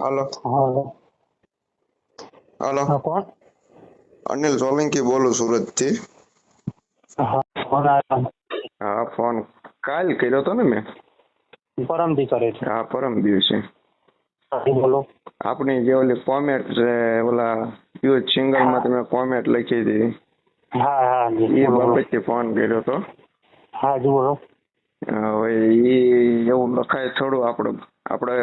હાલો. હાલો. હાલો. કોણ? અનિલ સોલંકી બોલું સુરતથી હા ફોન કાલ કર્યો તો ને મેં? પરમથી કરે છે. હા પરમ દિવસે. બોલો. આપણી જે ઓલી કોમેટ છે ઓલા યુ સિંગલમાં તમે કોમેટ લખી હતી. હા હા એ બાબતે ફોન કર્યો તો. હા જી બોલો. હવે એ એવું લખાય થોડું આપણે આપણે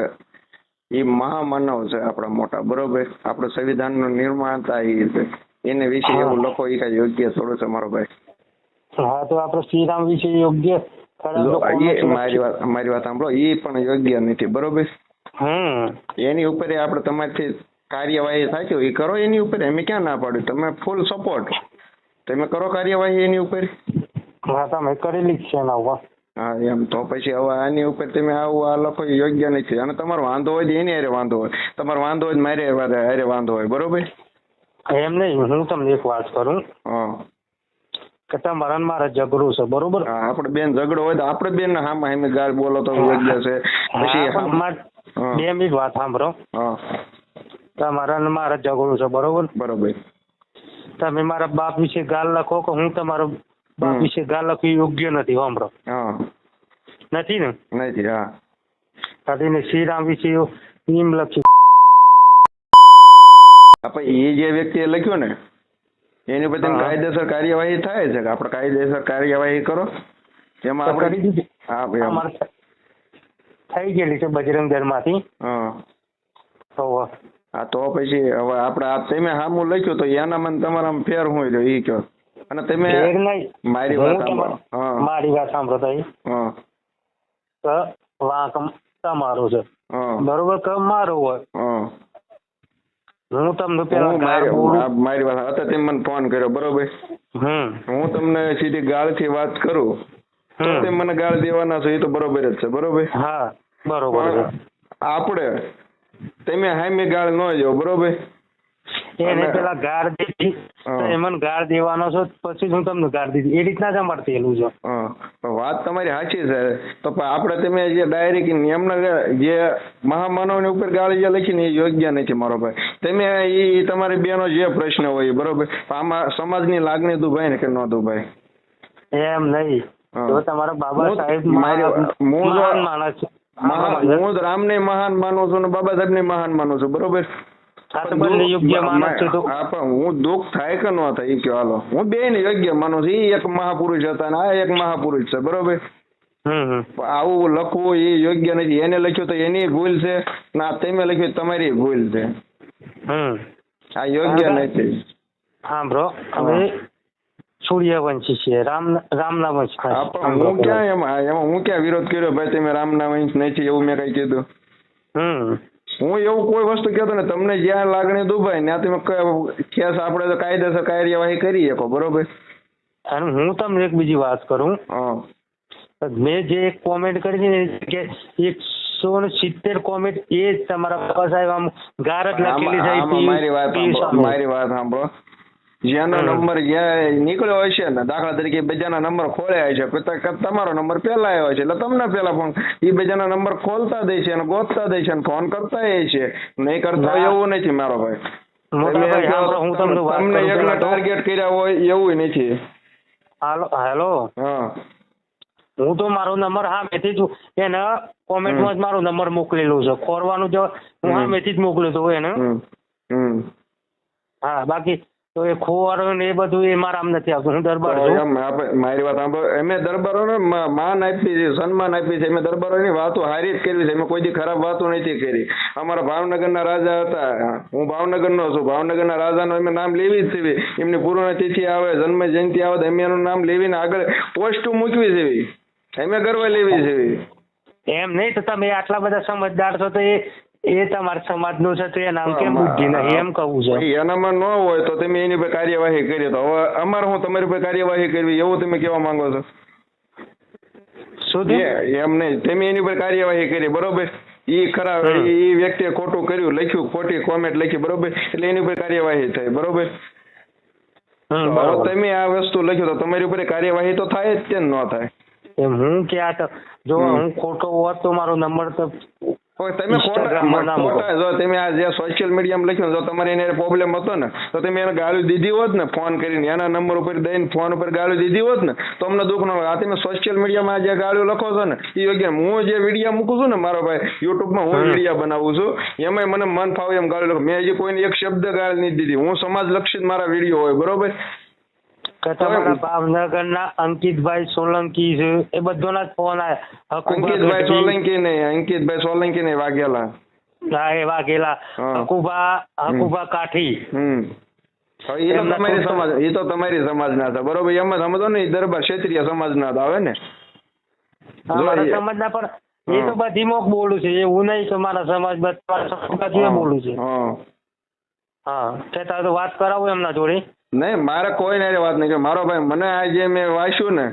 ઈ મહામાનવ છે આપણા મોટા બરોબર? આપણે સંવિધાનનું નિર્માતા ઈ છે એને વિશે એવું લખો એ કાંઈ યોગ્ય થોડું છે મારો ભાઈ? હા તો આપણે શ્રીરામ વિશે યોગ્ય એ મારી વાત મારી વાત સાંભળો એ પણ યોગ્ય નથી બરોબર? એની ઉપર આપણે તમારથી કાર્યવાહી થાય એ કરો એની ઉપર અમે ક્યાં ના પાડ્યું? તમે ફૂલ સપોર્ટ તમે કરો કાર્યવાહી એની ઉપર? હા તમે કરેલી જ છે એના ઉપર. હા એમ તો પછી હવે આની ઉપર તમે આવું આ લખો યોગ્ય નથી. અને તમારો વાંધો હોય તો એની હારે વાંધો હોય. તમારો વાંધો હોય મારે હારે વાંધો હોય. બરોબર? એમ નહીં હું તમને એક વાત કરું? કે તમારા મારા ઝઘડો છે બરોબર? આપણે બેન ઝઘડો હોય તો આપણે બેન હામાં હામે ગાળ બોલો તો યોગ્ય છે. પછી. બે મિનિટ વાત સાંભળો. તમારા મારા ઝઘડો છે બરોબર? બરોબર. તમે મારા બાપ વિશે ગાલ લખો કે હું તમારો. વિશે ગાળ યોગ્ય નથી સાંભળો હા. નથી ને? નથી હા. કાઢીને શ્રીરામ વિશે એમ લખ્યું. આપણે એ જે વ્યક્તિએ લખ્યું ને એની પર કાયદેસર કાર્યવાહી થાય છે કે આપણે કાયદેસર કાર્યવાહી કરો? તેમાં આપણે હા ભાઈ. થઈ ગયેલી છે બજરંગ દળમાંથી હા તો પછી હવે આપણે આ તમે સામું લખ્યું તો એના મને તમારા ફેર હું રહ્યો એ કયો? અને તમે મારી વાત સાંભળો. મારી વાત સાંભળો તો વાંક તમારો છે. બરોબર કે મારો હોય? હું. તમને પેલા મારી વાત અત્યારે તેમ મને ફોન કર્યો બરોબર? હું તમને સીધી ગાળથી વાત કરું. તો હમ. મને ગાળ દેવાના છો એ તો બરોબર જ છે બરોબર? હા બરોબર આપણે તમે હામે ગાળ ન જો બરોબર? એને પેલા ગાર દીધી. હા. તો એ મને ગાળ દેવાનો છો પછી હું તમને ગાર દીધી. એ રીતના જ અમારે થયેલું છે વાત તમારી સાચી છે. તો પણ આપણે તમે જે ડાયરેક્ટ એમના જે મહામાનવની ઉપર ગાળી જે લખીને એ યોગ્ય નથી મારો ભાઈ. તમે એ તમારી બેનો જે પ્રશ્ન હોય બરોબર? આમાં આમાં સમાજની લાગણી દુભાઈ ને કે ન દુભાઈ એમ નહીં. જો તમારા બાબા સાહેબ મહાન માણસ છે. મહાન હું તો રામને મહાન માનું છું ને બાબા સાહેબને મહાન માનું છું બરોબર? હા યોગ્ય માણસ છે તો હું દુઃખ થાય કે ન થાય એ કયો હાલો હું બે ને યોગ્ય માનું છું એ એક મહાપુરુષ હતા ને આ એક મહાપુરુષ છે બરોબર? આવું લખવું એ યોગ્ય નથી. એને લખ્યું તો એની ભૂલ છે ના તમે લખ્યું તમારી ભૂલ છે. આ યોગ્ય નથી. હા બ્રો. હવે સૂર્યવંશી છે રામ રામના વંશ હું ક્યાં એમાં એમાં હું ક્યાં વિરોધ કર્યો? ભાઈ તમે રામના વંશ નથી એવું મેં કઈ કીધું. હમ. હું એવું કોઈ વસ્તુ કહેતો ને તમને જ્યાં લાગણી દુભાય ત્યાં તમે કેસ આપણે તો કાયદેસર કાર્યવાહી કરી શકો બરોબર? અને હું તમને એક બીજી વાત કરું. મેં જે એક કોમેન્ટ કરી છે ને કે એકસો ને સિત્તેર કોમેન્ટ એ જ તમારા બાબા સાહેબ આમ ગાર લખેલી મારી વાત. મારી વાત સાંભળો. જેનો નંબર નીકળ્યો હશે ને દાખલા તરીકે બીજાના નંબર ખોલ્યા છે તમારો નંબર પહેલા આવ્યો છે એટલે તમને પહેલા ફોન એ બીજાના નંબર ખોલતા દે છે અને ગોતતા દે છે અને ફોન કરતા એ છે. નહીં કરતા એવું નથી મારો ભાઈ. તમને તો. ટાર્ગેટ કર્યા હોય એવું નથી. Hello hello. હા. હું તો મારો નંબર હા મેથી જ એને કોમેન્ટમાં જ મારો નંબર મોકલેલો છે. ખોરવાનું જો હું હા મેથી જ મોકલ્યો હતો એને. હા બાકી તો એ ને એ બધું એ મારા આમ નથી આવતું. હું દરબાર છું. મારી વાત સાંભળો. અમે દરબારો ને માન આપી છે સન્માન આપી છે. એમે દરબારો ની વાતો હારી જ કરવી છે. અમે કોઈ ખરાબ વાતો નથી કરી. અમારા ભાવનગરના રાજા હતા. હું ભાવનગરનો છું. ભાવનગરના રાજાનું અમે નામ લેવી જ છે એમની પૂર્ણ તિથિ આવે જન્મ જયંતિ આવે તો અમે એનું નામ લેવીને આગળ પોસ્ટ મૂકવી છે અમે ગર્વ લેવી છે એમ નહીં તો તમે આટલા બધા સમજદાર છો તો એ એ તમારા સમાજનું છે તો એ નામ કેમ બુદ્ધિ નહીં? એમ કહું છે. એનામાં ન હોય તો તમે એની પર કાર્યવાહી કરી તો હવે અમારે હું તમારી પર કાર્યવાહી કરવી એવું તમે કેવા માંગો છો? શું એમ નહીં. તમે એની પર કાર્યવાહી કરી બરોબર? ઈ ખરા. ઈ વ્યક્તિએ ખોટું કર્યું લખ્યું ખોટી કોમેન્ટ લખી બરોબર? એટલે એની પર કાર્યવાહી થઈ બરોબર. તમે આ વસ્તુ લખ્યું તો તમારી ઉપર કાર્યવાહી તો થાય જ છે ને થાય? હું ક્યાં તો જો હું ખોટો હોત તો મારો નંબર તો તમે ખોટા તમે આ જે સોશિયલ મીડિયામાં લખ્યું જો તમારે એને પ્રોબ્લેમ હતો ને તો તમે એને ગાળું દીધી હોત ને ફોન કરીને એના નંબર ઉપર દઈને ફોન ઉપર ગાળું દીધી હોત ને તો અમને દુઃખ ન લાગે આ તમે સોશિયલ મીડિયામાં જે ગાળું લખો છો ને એ યોગ્ય હું જે વીડિયો મૂકું છું ને મારો ભાઈ યુટ્યુબમાં હું. વીડિયો બનાવું છું એમાંય મને મન ફાવે એમ ગાળું લખું. મેં હજી કોઈને એક શબ્દ ગાળ નહીં દીધી. હું સમાજ લક્ષિત મારા વીડિયો હોય બરોબર? કે તમારા ભાવનગરના અંકિતભાઈ સોલંકી છે એ બધાના જ ફોન આવ્યા અંકિતભાઈ સોલંકી નહીં અંકિતભાઈ સોલંકી નહીં વાઘેલા હા એ વાઘેલા હકુભા હકુભા કાઠી. એ તો તમારી સમાજ એ તો તમારી સમાજના હતા. બરોબર એમ સમજો ને દરબાર ક્ષત્રિય સમાજના હતા આવે ને? સમાજ ના સમાજના પણ એ તો. બધી મોક બોલું છે. એવું નહીં કે મારા સમાજ બધ- બોલું છે. હા. કેતા તો વાત કરાવું એમના જોડે. નહીં મારે કોઈ ને વાત નહીં મારો ભાઈ મને આ જે મેં વાંચ્યું ને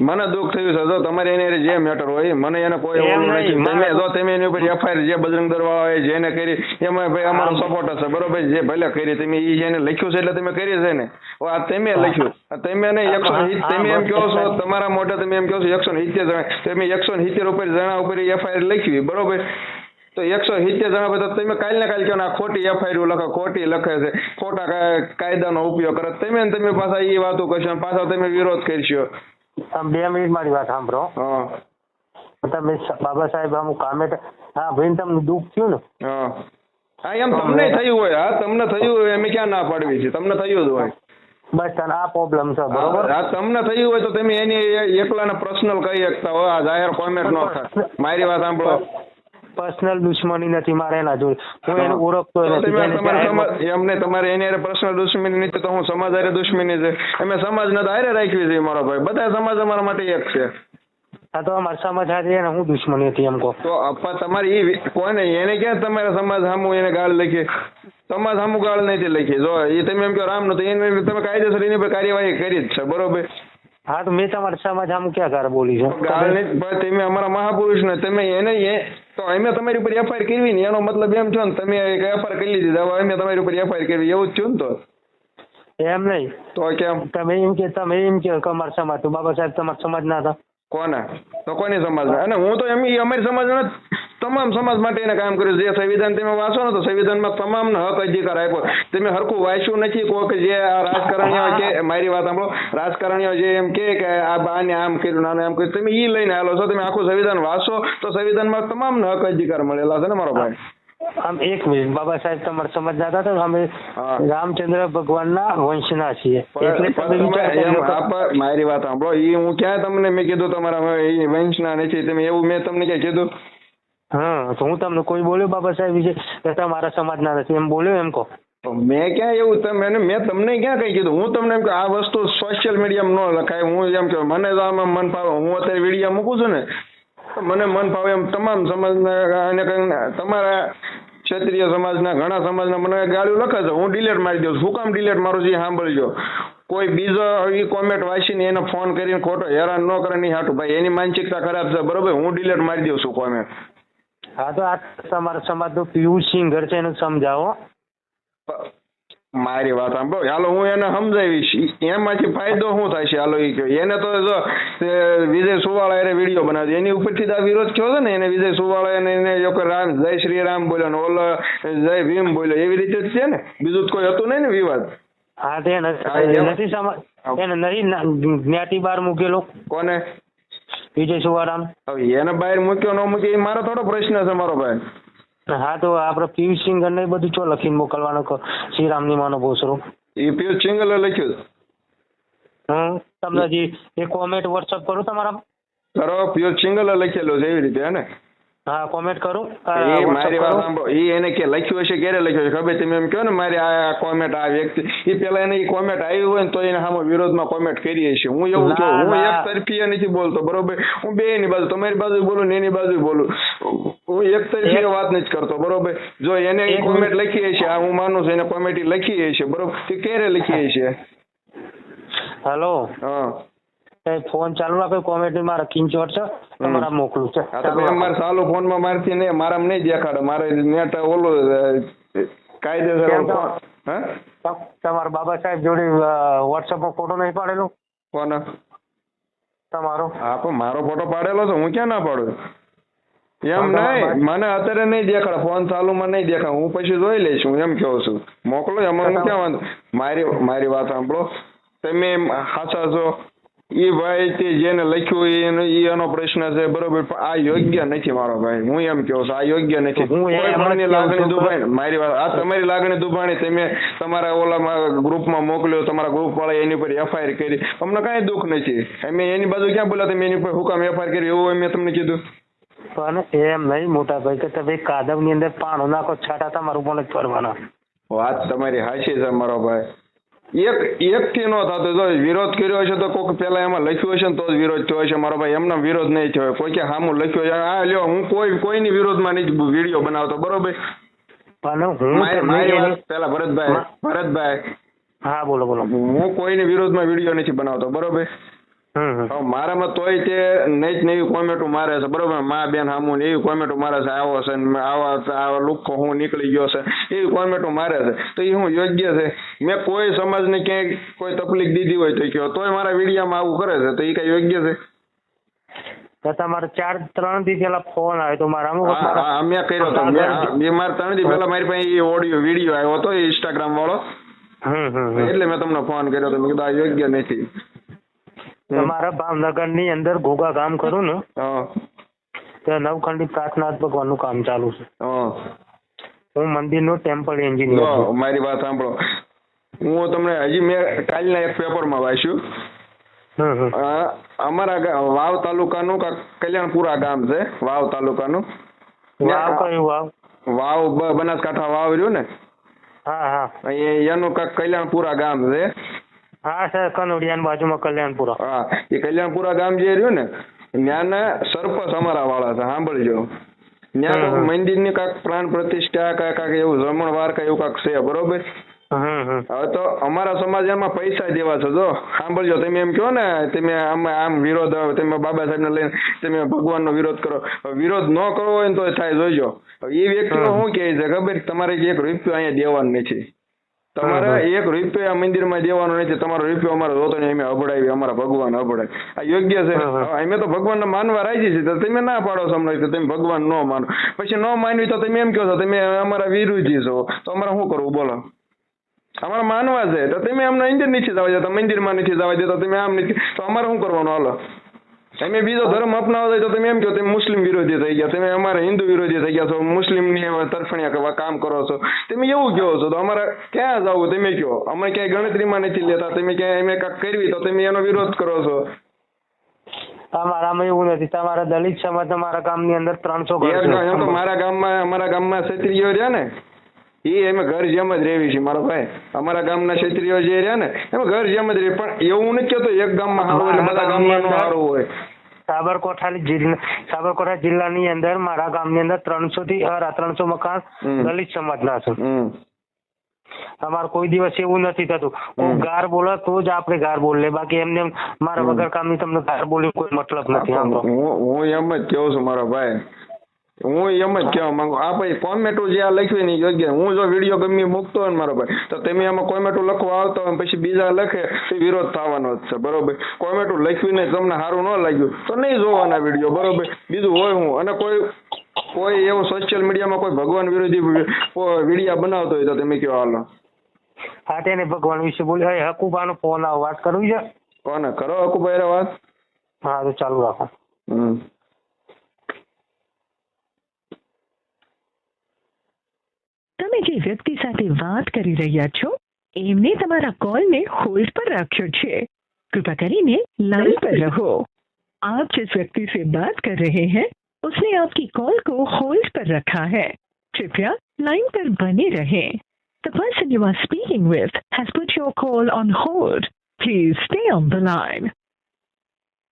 મને દુઃખ થયું છે. જો તમારે એની જે મેટર હોય મને એને કોઈ એવું નથી. તમે જો તમે એની ઉપર એફઆઈઆર જે બજરંગ હોય જેને કરી એમાં ભાઈ અમારો સપોર્ટ હશે બરોબર? જે ભલે કરી તમે એ જેને લખ્યું છે એટલે તમે કરી છે ને. આ તમે લખ્યું. તમે ને એકસો તમે એમ કહો છો તમારા મોઢે તમે એમ કહો છો એકસો સિત્તેર જણા તમે એકસો સિત્તેર ઉપર જણા ઉપર એફઆઈઆર લખ્યું બરોબર? તો એકસો સિત્તેર જણા બધા તમે કાલ ને કાલ કહો આ ખોટી એફઆઈઆર લખે ખોટી લખે છે. ખોટા કાયદાનો ઉપયોગ કરે. તમે ને તમે પાછા એ વાતો કરશો પાછા તમે વિરોધ કરશો. તમે બે મિનિટ મારી વાત સાંભળો. તમે બાબા સાહેબ આમ કામે હા ભાઈ તમને દુઃખ થયું ને? હા. એમ તમને થયું હોય. હા તમને થયું હોય અમે ક્યાં ના પાડવી છે? તમને થયું જ હોય. બસ આ પ્રોબ્લેમ છે બરોબર? હા તમને થયું હોય તો તમે એની એકલાને પર્સનલ કહી શકતા હો. આ જાહેર કોમેન્ટ નો થાય. મારી વાત સાંભળો. પર્સનલ દુશ્મની નથી મારે એના જોડે. હું એને ઓળખતો નથી એમને તમારે એની હારે પર્સનલ દુશ્મની નથી તો હું સમાજ હારે દુશ્મની છે. અમે સમાજને તો હારે રાખવી છે મારો ભાઈ. બધા સમાજ અમારા માટે એક છે. આ તો અમારા સમાજ સાથે એને હું દુશ્મની હતી એમ કહો. તો અપા તમારી ઈ વી- કોને? એને ક્યાં તમારા સમાજ સામુ એને ગાળ લખી? સમાજ સામુ ગાળ નથી લખી. જો એ તમે એમ કહો રામનું તો એને તમે કાયદેસર એની પર કાર્યવાહી કરી જ છે બરોબર? હા તો મેં તમારા સમાજ આમ ક્યાં કાર બોલી છે? તમે અમારા મહાપુરુષ ને તમે એને એ તો અમે તમારી ઉપર એફઆઈઆર કરવી ને એનો મતલબ એમ છો ને તમે એક એફઆઈઆર કરી લીધી હવે અમે તમારી ઉપર એફઆઈઆર કરવી એવું જ છું ને તો? એમ નહીં. તો કેમ? તમે એમ કે તમે એમ કે અમારા સમાજ તો બાબા સાહેબ તમારા સમાજ ના હતા. કોને? તો કોની સમાજ અને હું તો એમ અમારી સમાજના તમામ સમાજ માટે એને કામ કર્યું. જે સંવિધાન તમે વાંચો ને તો સંવિધાનમાં તમામને હક અધિકાર આપ્યો. તમે હરખું વાંચ્યું નથી. કોક જે આ રાજકારણીઓ કે મારી વાત સાંભળો. રાજકારણીઓ જે એમ કે કે આ આને આમ કર્યું નાને આમ કર્યું. તમે ઈ લઈને આલો છો. તમે આખું સંવિધાન વાંચો તો સંવિધાનમાં તમામને હક અધિકાર મળેલા છે ને મારો ભાઈ? આમ એક મિનિટ બાબા સાહેબ તમારા સમાજ ના હતા તો અમે હા. રામચંદ્ર ભગવાનના વંશના છીએ. એટલે પણ તમે તમે વિચાર એમ કર્યો આ પર મારી વાત સાંભળો. ઈ હું ક્યાં તમને મેં કીધું તમારા ઈ વંશના નથી. તમે એવું મેં તમને ક્યાં કીધું? હા, તો હું તમને કોઈ બોલ્યો બાબા સાહેબ વિશે? કે તમારા સમાજના નથી, એમ બોલ્યો એમ કહો. મેં ક્યાં એવું તમે મેં તમને ક્યાં કઈ કીધું? હું તમને એમ કે આ વસ્તુ સોશિયલ મીડિયામાં ન લખાય. હું એમ કે મને તો આમાં મન ફાવે. હું અત્યારે વીડિયો મૂકું છું ને મને મન ફાવે એમ તમામ સમાજના અને તમારા ક્ષત્રિય સમાજના, ઘણા સમાજના મને ગાળ્યું લખે છે. હું ડિલેટ મારી દઉં શું કામ ડિલેટ મારું એ સાંભળજો. કોઈ બીજો એ કોમેન્ટ વાંચીને એને ફોન કરીને ખોટો હેરાન ન કરે નહીં હાટું. ભાઈ, એની માનસિકતા ખરાબ છે. બરોબર? હું ડિલેટ મારી દઉં છું કોમેન્ટ હા તો આ તમારા સમાજનું પિયુષ સિંગર છે એને સમજાવો. મારી વાત સાંભળો. હાલો હું એને સમજાવીશ. એમાંથી ફાયદો શું થાય છે? હાલો એ કહો. એને તો જો વિજય સુવાળા એને વીડિયો બનાવ્યો. એની ઉપરથી તો આ વિરોધ થયો છે ને એને વિજય સુવાળા એને એને જો કે રામ જય શ્રી રામ બોલ્યો ને ઓલો જય ભીમ બોલ્યો. એવી રીતે જ છે ને? બીજું કોઈ હતું નહીં ને વિવાદ? હા તે નથી સમજ એને નહીં જ્ઞાતિ બાર મૂકેલો. કોને? વિજય સુવારામ. હવે એને બહાર મૂક્યો ન મૂક્યો એ મારો થોડો પ્રશ્ન છે મારો ભાઈ. હા તો આપણે પિયુષ સિંગર ને બધું ચો લખીને મોકલવાનું કહો? શ્રીરામની માનો ભોસરો. એ પિયુષ સિંગલે લખ્યું. હમ તમને જે એ કોમેન્ટ વોટ્સઅપ કરું તમારા? કરો પિયુષ સિંગલે લખેલું છે એવી રીતે હે ને? હા કોમેન્ટ કરું. એ મારી વાત એ એને કે લખ્યું હશે ક્યારે લખ્યું હશે? ખબર તમે એમ કહો ને મારી આ કોમેન્ટ આ વ્યક્તિ એ પેલા એને કોમેન્ટ આવી હોય ને તો એને સામે વિરોધમાં કોમેન્ટ કરી હશે હું એવું કહું હું એક તરફી નથી બોલતો બરોબર? હું બે ની બાજુ તમારી બાજુ બોલું ને એની બાજુ બોલું. હું એક તરફી વાત નથી કરતો બરોબર? જો એને કોમેન્ટ મિનિટ. લખી હશે આ હું માનું છું એને કોમેન્ટ લખી હશે બરોબર? તે ક્યારે લખી હશે હેલો હા. ફોન ચાલુ રાખો કોમેન્ટ મારા કિંચોટ છે તમારા મોકલું છે. હા તો ભાઈ અમારે ચાલુ ફોનમાં મારથી નહીં મારા નહીં દેખાડે. મારે નેટ ઓલું કાયદેસર? ફોન- તમ- તમારા બાબા સાહેબ જોડે વોટ્સઅપમાં ફોટો નહીં પાડેલો? કોને? તમારો? હા પણ મારો ફોટો પાડેલો છે હું ક્યાં ના પાડું? એમ નહીં મને અત્યારે નહીં દેખાડ ફોન ચાલુ ચાલુમાં નહીં દેખાડ હું પછી જોઈ લઈશ હું એમ કહું છું. મોકલો એમાં હું ક્યાં વાંધો? મારી મારી વાત સાંભળો. તમે હાચા છો? એ ભાઈ તે જેને લખ્યું એ એનો પ્રશ્ન છે બરોબર. પણ આ યોગ્ય નથી મારો ભાઈ. હું એમ કહું છું આ યોગ્ય નથી. હું લાગણી દુભાઈ મારી વાત આ તમારી લાગણી દુભાણી તમે તમારા ઓલામાં ગ્રુપમાં મોકલ્યો તમારા ગ્રુપ વાળા એની ઉપર એફઆઈઆર કરી. અમને કાંઈ દુઃખ નથી. અમે એની બાજુ ક્યાં બોલ્યા તમે? એની ઉપર હુકમ એફઆઈઆર કરી એવું મેં તમને કીધું. પણ એમ નહીં મોટા ભાઈ કે તમે કાદવની અંદર પાણો નાખો છાટા તમારું પણ જ ફરવાના વાત તમારી હાચી છે મારો ભાઈ. એક એક થી નો થતો જો વિરોધ કર્યો હશે તો કોઈક પેલા એમાં લખ્યું હશે ને તો જ વિરોધ થયો હશે. મારો ભાઈ એમનો વિરોધ નહીં થયો કોઈ કે હામું લખ્યો છે. આ લ્યો હું કોઈ કોઈની વિરોધમાં નહીં વીડિયો બનાવતો બરોબર? પેલા ભરતભાઈ ભરતભાઈ. હા બોલો બોલો. હું કોઈની વિરોધમાં વીડિયો નથી બનાવતો બરોબર? મારામાં તોય તે નહીં જ નવી કોમેન્ટો મારે છે. બરોબર? મા બેન હામુ ને એવી કોમેન્ટો મારે છે. આવો છે ને આવા આવા લુખો હું નીકળી ગયો છે. એવી કોમેન્ટો મારે છે. તો એ હું યોગ્ય છે? મેં કોઈ સમાજને ક્યાંય કોઈ તકલીફ દીધી હોય તો કયો. તોય મારા વિડીયામાં આવું કરે છે. તો એ કઈ યોગ્ય છે? તો તમારે ચાર ત્રણ દી પેલા ફોન આવ્યો તો મારા અમુક હા, હા, હા, મેં કર્યો હતો મેં- હા, ત્રણ દી પહેલા મારી પાસે એ ઓડિયો વીડિયો આવ્યો હતો ઇન્સ્ટાગ્રામ વાળો. એટલે મેં તમને ફોન કર્યો હતો મેં કીધું આ યોગ્ય નથી. તમારા ભાવનગરની અંદર ઘોઘા કામ કરું ને? ત્યાં નવખંડી પ્રાર્થના ભગવાનનું કામ ચાલુ છે. હું. મંદિર મંદિરનો ટેમ્પલ એન્જિનિયર છું. મારી વાત સાંભળો. હું તમને હજી મેં કાલના એક પેપરમાં વાંચ્યું. અમારા વાવ તાલુકાનું નું કલ્યાણપુરા ગામ છે વાવ તાલુકાનું. વાવ કયું વાવ? વાવ બનાસકાંઠા વાવ રહ્યું ને? હા હા. એનું કલ્યાણપુરા ગામ છે. હા સર કનોડિયાની બાજુમાં કલ્યાણપુરા. હા એ કલ્યાણપુરા ગામ જે રહ્યું ને ત્યાંના સરપંચ અમારા વાળા છે સાંભળજો. ત્યાં. મંદિરની કાંક પ્રાણ પ્રતિષ્ઠા કાંઈ કાંઈક એવું રમણવાર કાંઈ એવું કાંઈક છે બરોબર? હવે તો અમારા સમાજ એમાં પૈસા દેવા છે જો. સાંભળજો તમે એમ કહો ને તમે આમ આમ વિરોધ તમે બાબા સાહેબને લઈને તમે ભગવાનનો વિરોધ કરો. વિરોધ ન કરવો હોય ને તો થાય જોઈજો એ વ્યક્તિનો. શું કહે છે ખબર? તમારે એક રૂપિયો અહીંયા દેવાનું નથી. તમારે એક રૂપિયો આ મંદિરમાં દેવાનો નથી તમારો રૂપિયો અમારે જોતો નહીં અમે અભડાવી અમારા ભગવાન અભડાય. આ યોગ્ય છે. અમે તો ભગવાનને માનવા રાજી છે તો તમે ના પાડો છો અમને તમે ભગવાન ન માનો. પછી ન માનવી તો તમે એમ કહો છો તમે અમારા વિરુદ્ધી છો. તો અમારે શું કરવું બોલો. અમારે માનવા છે તો તમે અમને અંદર નથી જવા દેતા મંદિરમાં નથી જવા દેતા તમે આમ નથી. તો અમારે શું કરવાનું હાલો? તમે બીજો ધર્મ અપનાવો તો તમે એમ કહો તમે મુસ્લિમ વિરોધી થઈ ગયા તમે અમારે હિન્દુ વિરોધી થઈ ગયા છો મુસ્લિમની તરફણીયા કામ કરો છો. તમે એવું કહો છો તો અમારે ક્યાં જવું તમે કહો? અમે ક્યાંય ગણતરીમાં નથી લેતા તમે ક્યાંય અમે કાંક કરવી તો તમે એનો વિરોધ કરો છો. તમારામાં એવું નથી તમારા દલિત સમાજ તમારા ગામની અંદર ત્રણસો. એમ તો મારા ગામમાં અમારા ગામમાં ક્ષત્રિયો રહ્યા ને એ અમે ઘર જેમ જ રહેવી છે મારો ભાઈ. અમારા ગામના ક્ષત્રિયો જે રહ્યા ને એમાં ઘર જેમ જ રહે પણ એવું નથી કહેતો એક ગામમાં સારું એટલે બધા ગામમાં સારું હોય. સાબરકોઠા સાબરકોઠા જિલ્લાની અંદર મારા ગામની અંદર ત્રણસો થી ત્રણસો મકાન દલિત સમાજના છે. અમારે કોઈ દિવસ એવું નથી થતું. હું ગાર બોલે તો જ આપણે ગાર બોલે બાકી એમને એમ મારા વગર કામની તમને ગાર બોલી કોઈ મતલબ નથી હું એમ જ કહું છું મારો ભાઈ. હું એમ જ કહેવા માંગુ. આ ભાઈ કોમેટો જે આ લખ્યું ને યોગ્ય હું જો વીડિયો ગમી મૂકતો હોય મારો ભાઈ તો તમે આમાં કોમેટો લખવા આવતો હોય પછી બીજા લખે તે વિરોધ થવાનો જ છે બરોબર? કોમેટો લખ્યું ને તમને સારું ન લાગ્યું તો નહીં જોવાના વીડિયો બરોબર? બીજું હોય હું અને કોઈ કોઈ એવું સોશિયલ મીડિયામાં કોઈ ભગવાન વિરોધી વિડીયા બનાવતો હોય તો તમે કહો હાલો. હા તેને ભગવાન વિશે બોલ્યો હકુબાનો ફોન આવો વાત કરવી છે? કોને? કરો હકુભાઈ વાત? હા તો ચાલુ રાખો. હમ. તમે જે વ્યક્તિ સાથે વાત કરી રહ્યા છો એમને તમારા કોલને હોલ્ડ પર રાખ્યો છે कृपया કરીને लाइन पर रहो आप जिस व्यक्ति से बात कर रहे हैं उसने आपकी कॉल को होल्ड पर रखा है कृपया लाइन पर बने रहें the person you are speaking with has put your call on hold please stay on the line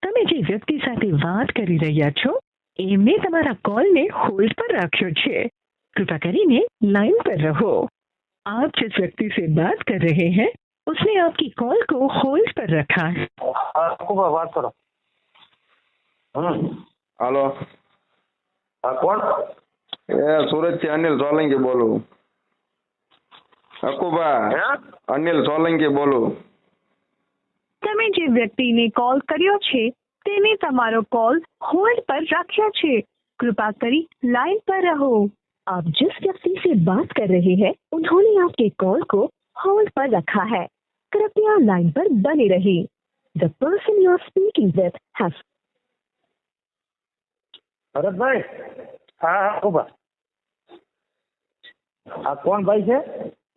તમે જે વ્યક્તિ સાથે વાત કરી રહ્યા છો એમને તમારા કોલને હોલ્ડ પર રાખ્યો છે कृपया કરીને लाइन पर रहो आप जिस व्यक्ति से बात कर रहे हैं उसने आपकी कॉल को होल्ड पर रखा है હા હકુબા વાત કરો હમ હાલો હા કોણ એ સુરત થી અનિલ સોલંકી બોલું હકુભા હે? અનિલ સોલંકી બોલું તમે જે વ્યક્તિને કોલ કર્યો છે તેને તમારો કોલ હોલ્ડ પર રાખ્યો છે कृपा करी लाइन पर रहो आप जिस व्यक्ति से बात कर रहे हैं उन्होंने आपके कॉल को होल्ड पर रखा है कृपया लाइन पर बने रहिए the person you are speaking with has Bharatbhai હા હા ઉભા આ કોણ ભાઈ છે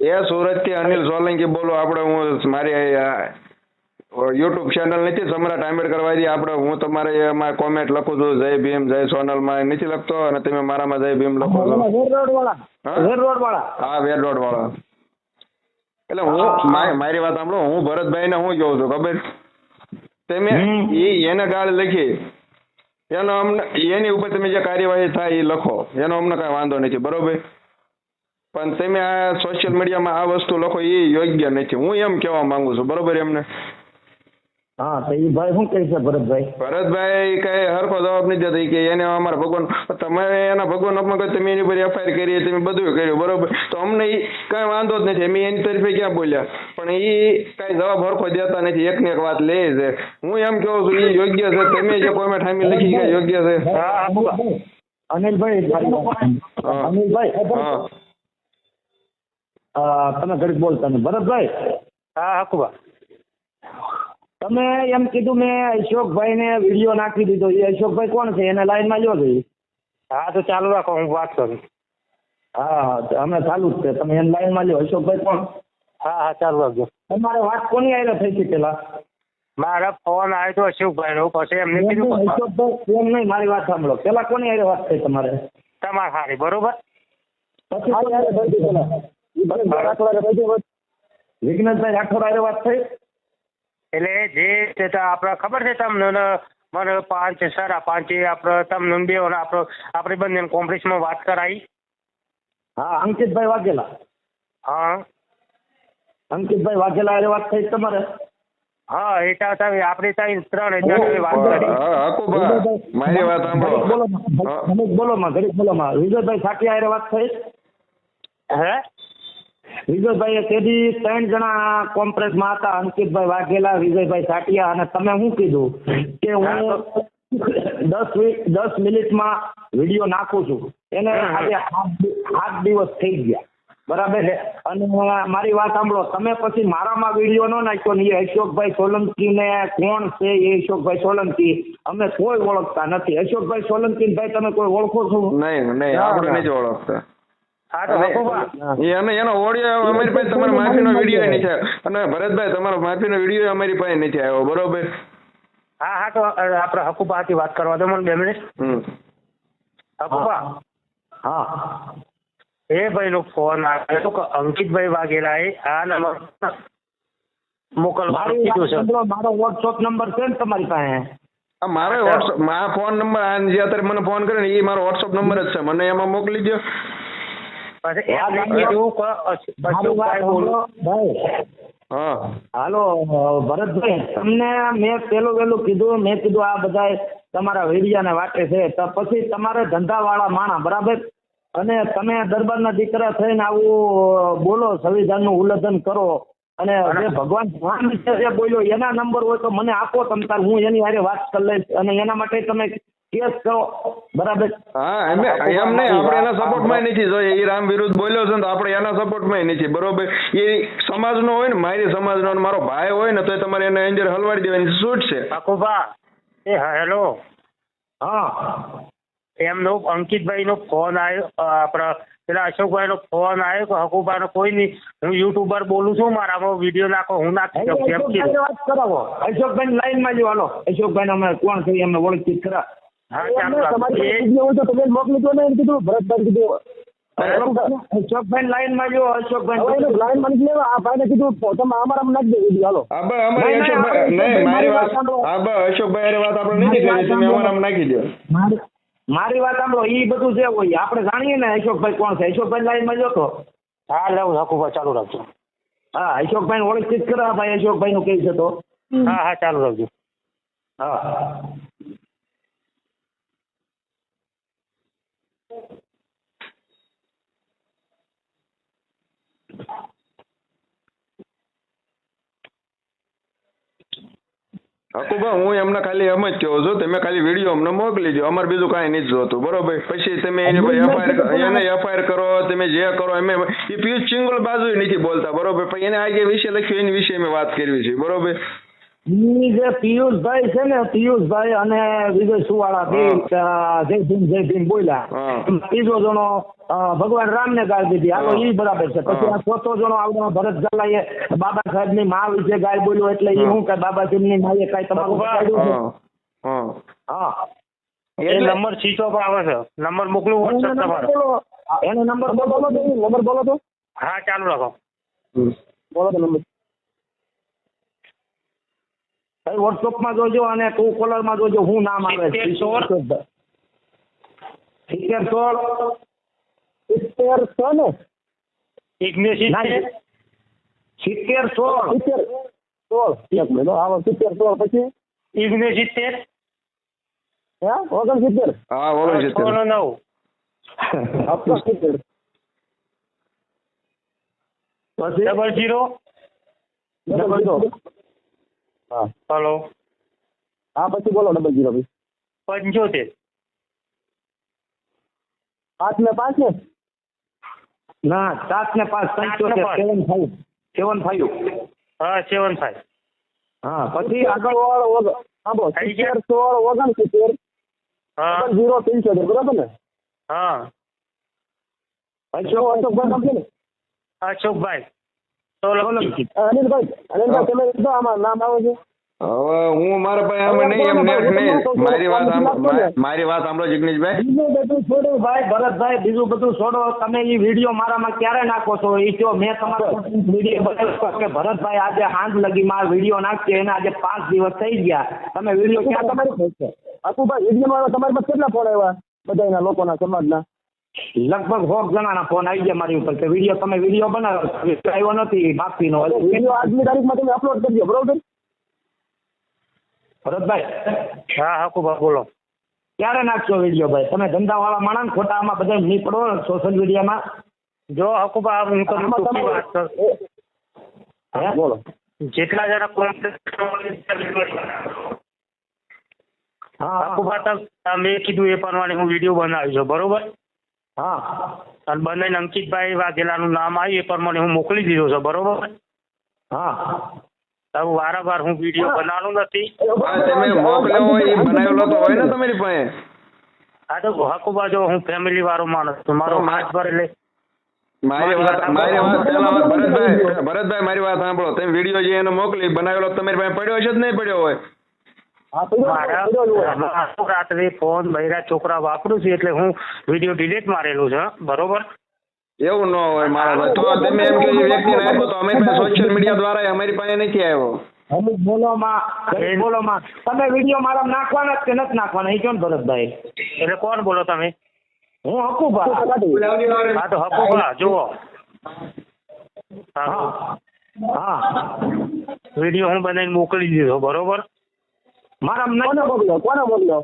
એ સુરત થી અનિલ સોલંકી બોલો આપણે હું મારી યુટ્યુબ ચેનલ નથી સમ્રાટ આંબેડકર વાદી આપણે હું તમારે એમાં કોમેન્ટ લખું છું જય ભીમ જય સોનલમાં. નથી લખતો અને તમે મારામાં જય ભીમ લખો છો. હા? વેર રોડ વાળા. હા વેર રોડ વાળા. એટલે હું મારી વાત સાંભળો. હું ભરતભાઈ ને હું કહું છું ખબર? તમે એ એને ગાળ લખી. એનો અમને એની ઉપર તમે જે કાર્યવાહી થાય એ લખો. એનો અમને કાંઈ વાંધો નથી બરોબર? પણ તમે આ સોશિયલ મીડિયામાં આ વસ્તુ લખો એ યોગ્ય નથી. હું એમ કહેવા માંગુ છું બરોબર એમને? હા તો એ ભાઈ શું કહે છે ભરતભાઈ? ભરતભાઈ કઈ હરખો જવાબ નથી દેતા. કે એને અમારા ભગવાન તમે એના ભગવાન અપમાન તમે એની પર એફઆઈઆર કરી તમે બધું કર્યું બરોબર? તો અમને કઈ વાંધો જ નથી. અમે એની તરફે ક્યાં બોલ્યા? પણ ઈ કઈ જવાબ હરખો દેતા નથી. એક ને એક વાત લે છે. હું એમ કહું છું ઈ યોગ્ય છે. તમે જે કોમેન્ટ હામી લખી કે યોગ્ય છે. અનિલભાઈ હા. અનિલભાઈ હા. તમે ઘડીક બોલતા ભરતભાઈ? હા હા ઊભા તમે એમ કીધું મેં અશોકભાઈ ને વીડિયો નાખી દીધો. એ અશોકભાઈ કોણ છે? એને લાઈનમાં લ્યો છે હા તો ચાલુ રાખો હું વાત કરું. હા હા અમે ચાલુ જ છે. તમે એને લાઈનમાં લ્યો. અશોકભાઈ કોણ? હા હા ચાલુ રાખજો. તમારે વાત કોની આઈને થઈ છે પેલા? મારા ફોન આવ્યો તો અશોકભાઈ નો પછી એમને કીધું અશોકભાઈ એમ નહીં મારી વાત સાંભળો. પેલા કોની આઈને વાત થઈ તમારે? તમારે હારી બરોબર? પછી કોની હારે થઈ હતી પેલા? ઈ ભરતભાઈ રાઠોડ હારે વાત થઈ? એટલે જે આપણે ખબર છે તમને? મને પાંચ સાડા પાંચે આપણે તમને બે આપણે આપણે બંને કોમ્પ્લેક્સમાં વાત કરાવી હા અંકિતભાઈ વાઘેલા. હા. અંકિતભાઈ વાઘેલા અરે વાત થઈ તમારે? હા એટલે તમે આપણે ત્યાં ત્રણ હજાર વાત કરી. મારી વાત સાંભળો. બોલો માં ઘડીક બોલો માં વિજયભાઈ સાટિયા અરે વાત થઈ? હે? વિજયભાઈ તેથી ત્રણ જણા કોમ્પ્રેસમાં હતા અંકિતભાઈ વાઘેલા વિજયભાઈ સાટિયા અને તમે શું કીધું કે હું દસ દસ મિનિટમાં વીડિયો નાખું છું. એને આજે આઠ દિવસ થઈ ગયા. બરાબર છે? અને મારી વાત સાંભળો તમે પછી મારામાં વીડિયો ન નાખ્યો ને એ અશોકભાઈ સોલંકી ને કોણ છે એ અશોકભાઈ સોલંકી? અમે કોઈ ઓળખતા નથી. અશોકભાઈ સોલંકી ભાઈ તમે કોઈ ઓળખો છો? નહીં નહીં આપણે નહીં ઓળખતા. હા તો હકુબા એ- એનો ઓડિયો અમારી પાસે તમારા માફીનો વીડિયો નથી આવ્યો અને ભરતભાઈ તમારો માફીનો વીડિયો અમારી પાસે નથી આવ્યો બરોબર? હા હા તો આપણે હકુબા વાત કરવા દો મને બે મિનિટ. હકુબા. હા. એ ભાઈનો ફોન આવ્યો કે અંકિતભાઈ વાઘેલાએ આ નંબર મોકલવાનું કીધું છે. મારો વોટ્સઅપ નંબર છે ને તમારી પાસે? આ મારો વોટ્સઅપ આ ફોન નંબર આ જે અત્યારે મને ફોન કરે ને એ મારો વોટ્સઅપ નંબર જ છે. મને એમાં મોકલી દો હાલો ભરતભાઈ તમને મેં પેલું વેલું કીધું મેં કીધું આ બધા તમારા વેડિયાને વાટે છે. તો પછી તમારે ધંધાવાળા માણા બરાબર? અને તમે દરબારના દીકરા થઈને આવું બોલો સંવિધાનનું ઉલ્લંઘન કરો. અને જે ભગવાન ભગવાન જે બોલ્યો એના નંબર હોય તો મને આપો તમ તાર હું એની હારે વાત કરી લઈશ. અને એના માટે તમે કેસ કરો બરાબર. હા એમ એમ નહીં આપણે એના સપોર્ટમાં નથી જોઈએ એ રામ વિરુદ્ધ બોલ્યો છે ને તો આપણે એના સપોર્ટમાં નથી બરોબર? એ સમાજનો હોય ને મારી સમાજનો મારો ભાઈ હોય ને તો તમારે એને એન્જર હલવાડી દેવાની છૂટ છે. કાકુભા એ હેલો. હા. એમનો અંકિતભાઈનો ફોન આવ્યો આપણા પેલા અશોકભાઈનો ફોન આવ્યો કે હકુબાનો કોઈ નહીં હું યુટ્યુબર બોલું છું મારામાં વીડિયો નાખો હું નાખી કરાવો. અશોકભાઈ લાઈનમાં જવાનો હાલો અશોકભાઈ અમે કોણ છે અમે ઓળખી જ ખરા. હા તમારી વીડિયો હોય તો તમે મોકલી દો ને કીધું ભરતભાઈ કીધું અશોકભાઈ લાઈનમાં જો અશોકભાઈ લાઈનમાં માં લેવા આ ભાઈને કીધું તમે અમારા નાખી દે વીડિયો હાલો. હા બસ અમારી નહીં, નહીં, અશોકભાઈ નહીં મારી વાત સાંભળો. હા બસ અશોકભાઈ હારે વાત આપણે નથી કરી તમે અમારામાં નાખી દો. મારી વાત સાંભળો એ બધું જે હોય આપણે જાણીએ ને અશોકભાઈ કોણ છે. અશોકભાઈ લાઈનમાં જો તો. હા લઉં હકુબા ચાલુ રાખજો. હા અશોકભાઈ ઓળખી જ ખરા ભાઈ અશોકભાઈ નું કહે છે તો હા હા ચાલુ રાખજો. હા. હકુભા હું એમને ખાલી એમ જ કહું છું તમે ખાલી વીડિયો અમને મોકલી દો અમારે બીજું કાંઈ નથી જોતું બરોબર? પછી તમે એને એફઆઈઆર એને એફઆઈઆર કરો તમે જે કરો એમ એ પિયુષ ચિંગલ બાજુ નથી બોલતા બરોબર? પછી એને આ જે વિષય લખ્યું એની વિશે અમે વાત કરવી છે બરોબર? જે પિયુષભાઈ છે ને પિયુષભાઈ અને વિજય સુવાળા બે અ, જય જય ભીમ બોલ્યા. ત્રીજો જણો ભગવાન રામ ને ગાળ દીધી. આ તો ઈ બરાબર છે. પછી આ ચોથો જણો આવડો ભરત ગલાએ બાબા સાહેબની મા વિશે ગાય બોલ્યો એટલે ઈ હું. કે બાબા ની માએ કઈ તમારું હા. એ નંબર સ્વિચ ઓફ આવે છે. નંબર મોકલું એનો નંબર તમારો. બોલો. એનો નંબર બોલો તો નંબર બોલો તો. હા ચાલુ રાખો. બોલો તો નંબર. ભાઈ વોટ્સઅપમાં જોજો અને ટુ કોલરમાં જોજો હું નામ આવે છે સિત્તેર સોળ. સિત્તેર સોળ સિત્તેર સો ને? સિત્તેર સોળ. સિત્તેર સોળ. એક મિનિટ આવો સિત્તેર સોળ પછી? એકને સિત્તેર હા? હે ઓગણસિત્તેર હા ઓગણ સિત્તેર. ને નવ. આપણો સિત્તેર. પછી? ડબલ જીરો ડબલ જીરો હા. હલો. હા પછી બોલો ડબલ જીરો ભાઈ. પંચોતેર. પાંચ ને પાંચ ને? ના સાત ને પાંચ પંચોતેર સેવન ફાઈવ સેવન ફાઈવ હા સેવન ફાઈવ હા પછી આગળ વાળો ઓગ- હા બોલ. સિત્તેર? સોળ ઓગણસિત્તેર હા. ડબલ જીરો પંચોતેર બરાબર ને? હા. અશોક અશોકભાઈ અશોકભાઈ. સોલંકી. અનિલભાઈ અનિલભાઈ તમે કીધું આમાં નામ આવે છે. હવે હું મારા ભાઈ આમાં નહીં એમ નેટ નહીં. મારી વાત મારી વાત સાંભળો જિગ્નેશભાઈ. બીજું બધું છોડો ભાઈ ભરતભાઈ બીજું બધું છોડો. તમે એ વીડિયો મારામાં ક્યારે નાખો છો? એ જો મેં તમારો વીડિયો બનાવ્યો કે ભરતભાઈ આજે સાંજ લગીમાં વીડિયો નાખશે એને આજે પાંચ દિવસ થઈ ગયા. તમે વીડિયો ક્યાં તમારી? અતુભાઈ વીડિયો તમારી પાસે કેટલા ફોન આવ્યા? બધાના લોકોના સમાજના? લગભગ સો જણાના ફોન આવી ગયા મારી ઉપર. કે વીડિયો તમે વીડિયો બનાવો. આવ્યો નથી માફીનો વીડિયો આજની તારીખમાં તમે અપલોડ કરજો બરોબર? ભરતભાઈ? હા હકુભા બોલો. ક્યારે નાખશો વીડિયો ભાઈ? તમે ધંધાવાળા માણસ ખોટા આમાં બધા નહીં પડો સોશિયલ મીડિયામાં જો હકુબા હું તમને આમાં ટૂંકી તમારે- વાત કરું. હે? બોલો. જેટલા જણા કોન્ટેક્ટ હા હકુબા તમ- તમે કીધું એ પ્રમાણે હું વીડિયો બનાવ્યો છું બરોબર? હા. અને બંને અંકિતભાઈ વાઘેલાનું નામ આવ્યું એ પ્રમાણે હું મોકલી દીધો છે બરોબર? હા. હવે વારંવાર હું વીડિયો બનાવવાનો નથી. હા તમે મોકલ્યો હોય એ બનાવેલો તો હોય ને તમારી પાસે? આ તો હકુભા જો હું ફેમિલી વાળો માણસ છું મારો હાથ પર એટલે મારી વાત મારી વાત પેલા વાત ભરતભાઈ ભરતભાઈ મારી વાત સાંભળો. તમે વીડિયો જે એને મોકલી બનાવેલો તમારી પાસે પડ્યો છે જ નહીં પડ્યો હોય? હા રાત્રે ફોન બૈરા છોકરા વાપરું છું એટલે હું વીડિયો ડિલીટ મારેલું છે બરોબર? એવું ન હોય મારા ભાઈ. તો તમે એમ કે વ્યક્તિ વ્યક્તિને આપ્યો તો અમે સોશિયલ મીડિયા દ્વારા અમારી પાસે નથી આવ્યો. અમુક બોલોમાં બોલોમાં. તમે વીડિયો મારા નાખવાના જ કે નથી નાખવાના? એ કોણ ભરતભાઈ. એટલે કોણ બોલો તમે? હું હકુભા. હા તો હકુભા જુઓ. હા હા. હા. વીડિયો હું બનાવીને મોકલી દીધો બરોબર? મારા કોને મોકલ્યો કોને મોકલ્યો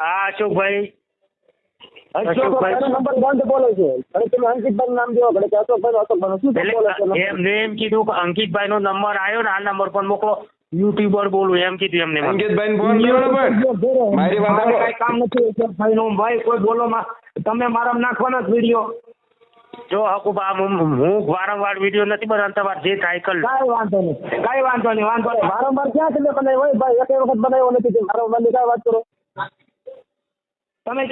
હા અશોકભાઈ. અશોકભાઈ નંબર બંધ બોલે છે. અંકિતભાઈ નામ દેવો ઘડે કે અશોકભાઈ અશોકભાઈ શું બોલે છે એમ કીધું કે અંકિતભાઈ નો નંબર આવ્યો ને આ નંબર પર મોકલો. યુટ્યુબર બોલું એમ કીધું એમને અંકિતભાઈ ફોન કર્યો પણ? મારી વાત મારે સાંભળો. કાંઈ કામ નથી. નું ભાઈ કોઈ બોલો તમે મારા નાખવાના જ વીડિયો જો હકુબા હું વારંવાર વીડિયો નથી બનાવતા તમારે જે ટ્રાય કરી કાંઈ વાંધો નહીં. કાંઈ વાંધો નહીં વાંધો નહીં. વારંવાર ક્યાં તમે બનાવ્યો હોય ભાઈ એક વખત બનાવ્યો નથી. વારંવાર કઈ વાત કરો. તમે